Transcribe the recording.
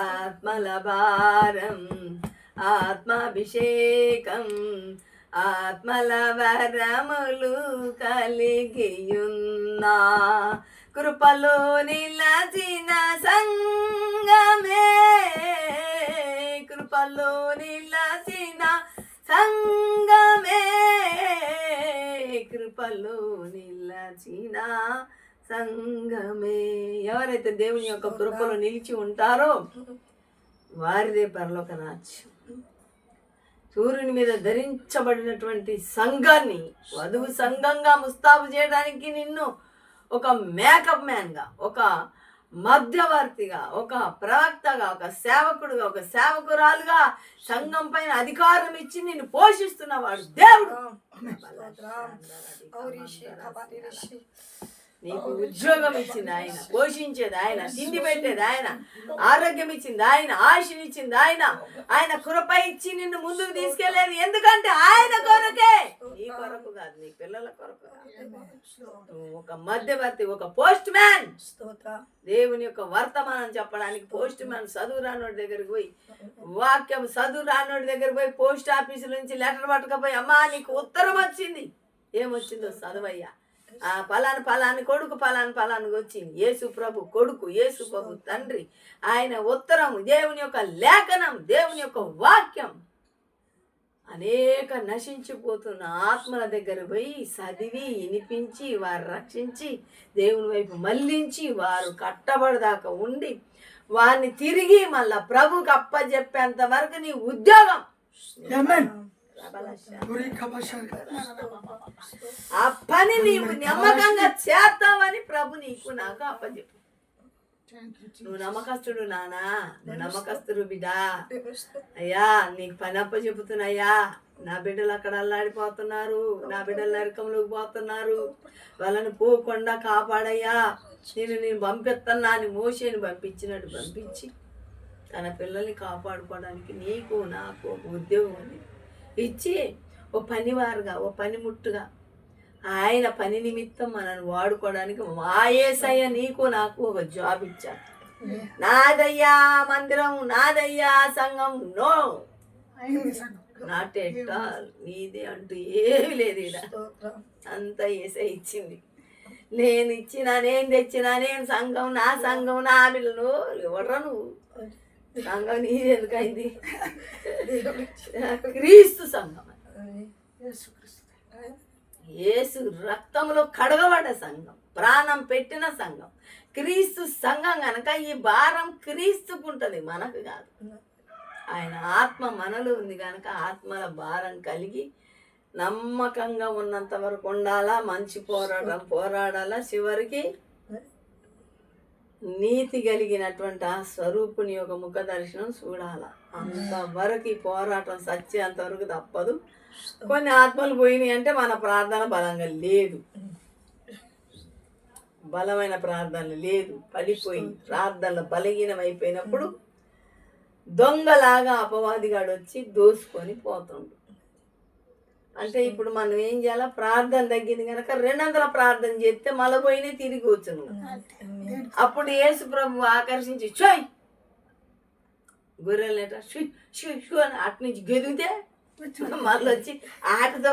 ఆత్మల భారం ఆత్మాభిషేకం ఆత్మల వరములు కలిగియున్నా కృపలో నిలచిన సంగమే కృపలో నిలచిన సంగమే కృపలో నిలచిన సంగమే ఎవరైతే దేవుని యొక్క కృపలో నిలిచి ఉంటారో వారిదే పరలోక రాజ్యం సూర్యుని మీద ధరించబడినటువంటి సంఘాన్ని వధువు సంఘంగా ముస్తాబు చేయడానికి నిన్ను ఒక మేకప్ మ్యాన్గా ఒక మధ్యవర్తిగా ఒక ప్రవక్తగా ఒక సేవకుడుగా ఒక సేవకురాలుగా సంఘం పైన అధికారం ఇచ్చి నిన్ను పోషిస్తున్నవాడు దేవుడు నీకు ఉద్యోగం ఇచ్చింది ఆయన పోషించేది ఆయన తిండి పెట్టేది ఆయన ఆరోగ్యం ఇచ్చింది ఆయన ఆశనిచ్చింది ఆయన ఆయన కృప ఇచ్చి నిన్ను ముందుకు తీసుకెళ్ళేది ఎందుకంటే ఆయన కొరకే. నీ కొరకు కాదు నీ పిల్లల కొరకు ఒక మధ్యవర్తి ఒక పోస్ట్ మ్యాన్. దేవుని యొక్క వర్తమానం చెప్పడానికి పోస్ట్ మ్యాన్ చదువు రానోడి దగ్గరికి పోయి వాక్యం చదువు రానోడి దగ్గర పోయి పోస్ట్ ఆఫీస్ నుంచి లెటర్ పట్టుకపోయి అమ్మా నీకు ఉత్తరం వచ్చింది. ఏమొచ్చిందో చదువయ్యా. ఆ పలాని పలాని కొడుకు పలాని పలానికి వచ్చింది. యేసు ప్రభు కొడుకు యేసు ప్రభు తండ్రి. ఆయన ఉత్తరం దేవుని యొక్క లేఖనం దేవుని యొక్క వాక్యం. అనేక నశించిపోతున్న ఆత్మల దగ్గర పోయి చదివి వినిపించి వారు రక్షించి దేవుని వైపు మళ్ళించి వారు కట్టబడదాకా ఉండి వారిని తిరిగి మళ్ళా ప్రభుకి అప్పచెప్పేంత వరకు నీ ఉద్యోగం. ఆ పని నీవు నమ్మకంగా చేస్తావని ప్రభు నీకు నాకు అప్పచెప్పు. నువ్వు నమ్మకస్తుడు నానా. నువ్వు నమ్మకస్తుడు బిడా అయ్యా నీకు పని అప్ప చెబుతున్నాయ్యా నా బిడ్డలు అక్కడ అల్లాడిపోతున్నారు. నా బిడ్డలు నరకంలోకి పోతున్నారు. వాళ్ళని పోకుండా కాపాడయ్యా. నేను నేను పంపిస్తున్నా అని మోసేని పంపించినట్టు పంపించి తన పిల్లల్ని కాపాడుకోవడానికి నీకు నాకు ఉద్యోగం ఉంది. ఇచ్చి ఓ పనివారుగా ఓ పనిముట్టుగా ఆయన పని నిమిత్తం మనల్ని వాడుకోవడానికి మా ఏసయ్య నీకు నాకు ఒక జాబ్ ఇచ్చాడు. నాదయ్యా మందిరం నాదయ్యా సంఘం నో. Not at all. నీది అంటూ ఏమి లేదు ఇక్కడ అంతా ఏసై ఇచ్చింది. నేను ఇచ్చిన నేను తెచ్చిన నేను సంఘం నా సంఘం నా పిల్లలు ఎవడ్రా నువ్వు? సంఘం నీది ఎందుకైంది? క్రీస్తు సంఘం. యేసు రక్తంలో కడగబడ్డ సంఘం ప్రాణం పెట్టిన సంఘం. క్రీస్తు సంఘం కనుక ఈ భారం క్రీస్తుకుంటుంది మనకు కాదు. ఆయన ఆత్మ మనలో ఉంది కనుక ఆత్మల భారం కలిగి నమ్మకంగా ఉన్నంత వరకు ఉండాలా మంచి పోరాటం పోరాడాలా చివరికి నీతి కలిగినటువంటి ఆ స్వరూపుని యొక్క ముఖ దర్శనం చూడాల. అంతవరకు ఈ పోరాటం సత్యేంత వరకు తప్పదు. కొన్ని ఆత్మలు పోయినాయి అంటే మన ప్రార్థన బలంగా లేదు. బలమైన ప్రార్థన లేదు. పడిపోయింది ప్రార్థనలు బలహీనం అయిపోయినప్పుడు దొంగలాగా అపవాదిగాడు వచ్చి దోసుకొని పోతుండు. అంటే ఇప్పుడు మనం ఏం చేయాలా? ప్రార్థన తగ్గింది కనుక రెండు వందల ప్రార్థన చేస్తే మళ్ళీ తిరిగి వచ్చును అప్పుడు యేసు ప్రభు ఆకర్షించి షోయ్ గొర్రెలు షూ షూ షూ అని అటు నుంచి గెలిగితే మళ్ళీ వచ్చి ఆటతో